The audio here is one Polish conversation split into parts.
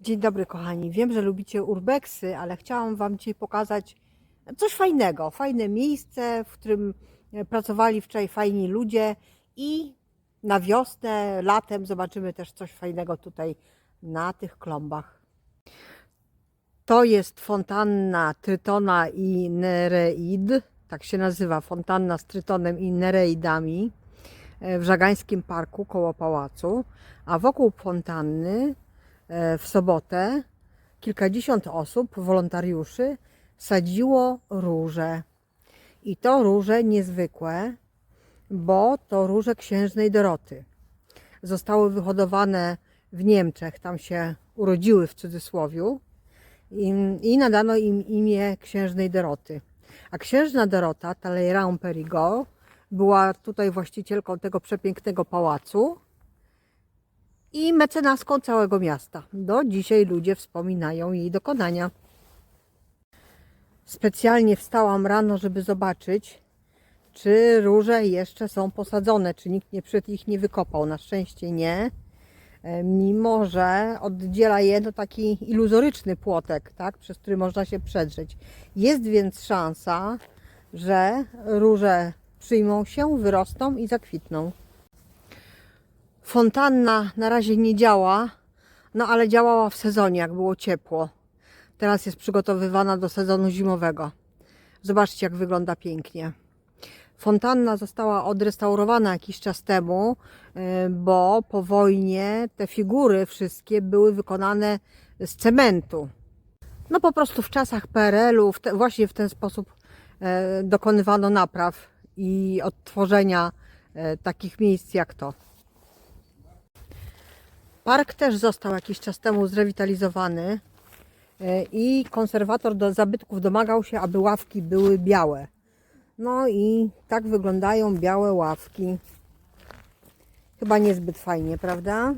Dzień dobry kochani. Wiem, że lubicie urbexy, ale chciałam Wam dzisiaj pokazać coś fajnego. Fajne miejsce, w którym e, pracowali wczoraj fajni ludzie i na wiosnę, latem zobaczymy też coś fajnego tutaj na tych klombach. To jest fontanna Trytona i Nereid. Tak się nazywa, fontanna z Trytonem i Nereidami e, w Żagańskim Parku koło pałacu. A wokół fontanny w sobotę kilkadziesiąt osób, wolontariuszy, sadziło róże. I to róże niezwykłe, bo to róże księżnej Doroty. Zostały wyhodowane w Niemczech, tam się urodziły w cudzysłowiu i, i nadano im imię księżnej Doroty. A księżna Dorota, Talleyrand Perigot, była tutaj właścicielką tego przepięknego pałacu i mecenaską całego miasta. Do dzisiaj ludzie wspominają jej dokonania. Specjalnie wstałam rano, żeby zobaczyć, czy róże jeszcze są posadzone, czy nikt nie przed ich nie wykopał. Na szczęście nie. E, Mimo, że oddziela je no taki iluzoryczny płotek, tak, przez który można się przedrzeć. Jest więc szansa, że róże przyjmą się, wyrosną i zakwitną. Fontanna na razie nie działa, no ale działała w sezonie, jak było ciepło. Teraz jest przygotowywana do sezonu zimowego. Zobaczcie, jak wygląda pięknie. Fontanna została odrestaurowana jakiś czas temu, y, bo po wojnie te figury wszystkie były wykonane z cementu. No po prostu w czasach PRL-u właśnie w ten sposób e, dokonywano napraw i odtworzenia e, takich miejsc jak to. Park też został jakiś czas temu zrewitalizowany e, i konserwator do zabytków domagał się, aby ławki były białe. No i tak wyglądają białe ławki. Chyba niezbyt fajnie, prawda?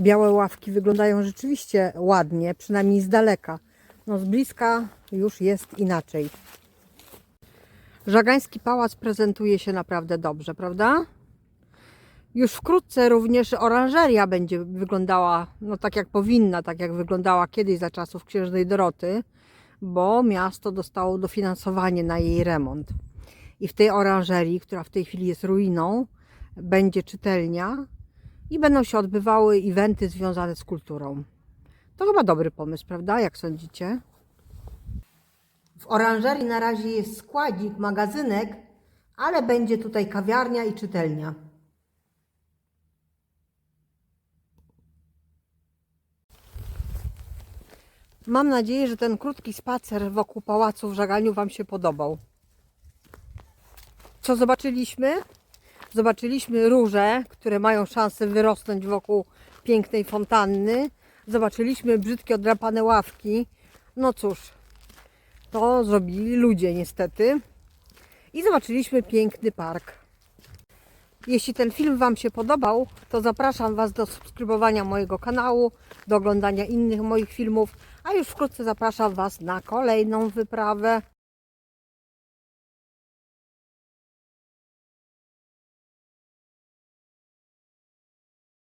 Białe ławki wyglądają rzeczywiście ładnie, przynajmniej z daleka. No z bliska już jest inaczej. Żagański pałac prezentuje się naprawdę dobrze, prawda? Już wkrótce również oranżeria będzie wyglądała no tak jak powinna, tak jak wyglądała kiedyś za czasów księżnej Doroty, bo miasto dostało dofinansowanie na jej remont. I w tej oranżerii, która w tej chwili jest ruiną, będzie czytelnia i będą się odbywały eventy związane z kulturą. To chyba dobry pomysł, prawda? Jak sądzicie? W oranżerii na razie jest składzik, magazynek, ale będzie tutaj kawiarnia i czytelnia. Mam nadzieję, że ten krótki spacer wokół pałacu w Żaganiu Wam się podobał. Co zobaczyliśmy? Zobaczyliśmy róże, które mają szansę wyrosnąć wokół pięknej fontanny. Zobaczyliśmy brzydkie odrapane ławki. No cóż, to zrobili ludzie niestety. I zobaczyliśmy piękny park. Jeśli ten film Wam się podobał, to zapraszam Was do subskrybowania mojego kanału, do oglądania innych moich filmów, a już wkrótce zapraszam Was na kolejną wyprawę.